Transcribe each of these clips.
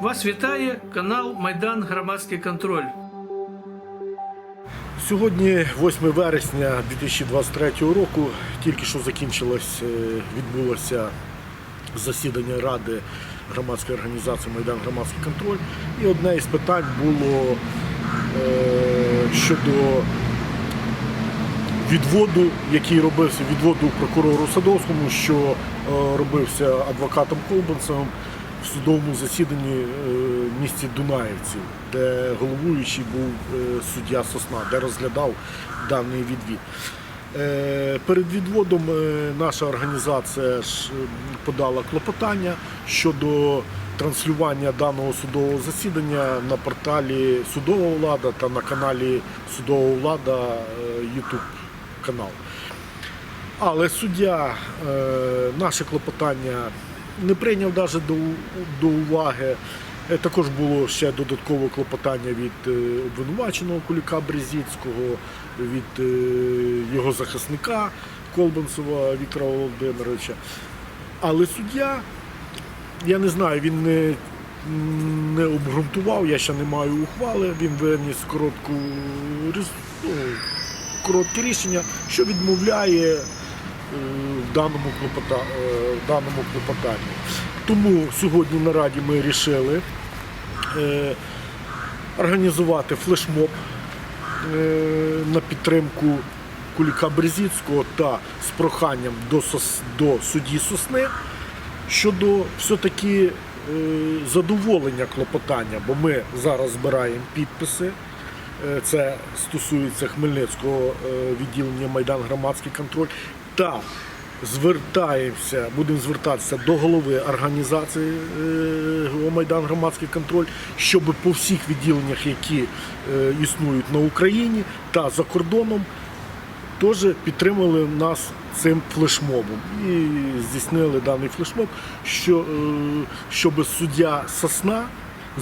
Вас вітає канал Майдан Громадський контроль. Сьогодні 8 вересня 2023 року. Тільки що закінчилось, е, відбулося засідання Ради громадської організації Майдан Громадський контроль. І одне із питань було е, щодо відводу, який робився відводу прокурору Садовському, що е, робився адвокатом Колбанцевим в судовому засіданні е, в місті Дунаївців, де головуючий був е, суддя Сосна, де розглядав даний відвід. Е, Перед відводом наша організація подала клопотання щодо транслювання даного судового засідання на порталі Судова влада та на каналі Судова влада YouTube канал. Але суддя наше клопотання не прийняв навіть до, до уваги. Е, Також було ще додаткове клопотання від е, обвинуваченого Куліка Брезіцького, від е, його захисника Колбанцева Віктора Володимировича. Але суддя, я не знаю, він не, не обґрунтував, я ще не маю ухвали, він виніс коротку ну, коротке рішення, що відмовляє в даному, е, в даному клопотанні. Тому сьогодні на Раді ми вирішили е, організувати флешмоб е, на підтримку Куліка Брезіцького та з проханням до, до судді Сосни щодо все-таки е, задоволення клопотання, бо ми зараз збираємо підписи. Е, Це стосується Хмельницького е, відділення Майдан Громадський контроль. Та звертаємося, будемо звертатися до голови організації е, Майдан Громадський контроль, щоб по всіх відділеннях, які е, існують на Україні та за кордоном, теж підтримали нас цим флешмобом. І здійснили даний флешмоб, що, е, щоб суддя Сосна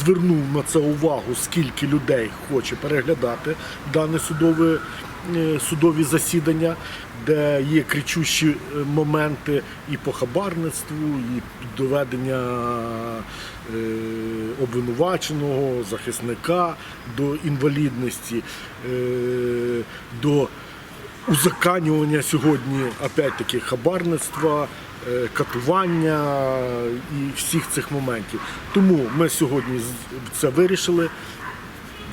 звернув на це увагу, скільки людей хоче переглядати дане судове, судові засідання, де є кричущі е, моменти і по хабарництву, і доведення е, обвинуваченого, захисника до інвалідності, е, до узаканювання сьогодні опять-таки хабарництва, е, катування і всіх цих моментів. Тому ми сьогодні це вирішили.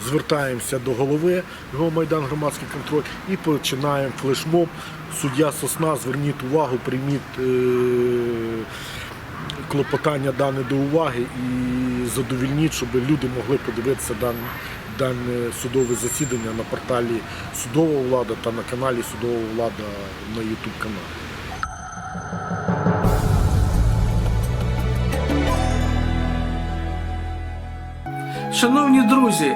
Звертаємося до голови його Майдан Громадський контроль і починаємо флешмоб. Суддя Сосна, зверніть увагу, прийміть е, клопотання дане до уваги і задовільніть, щоб люди могли подивитися дане, дане судове засідання на порталі Судова влада та на каналі Судова влада на YouTube каналі. Шановні друзі,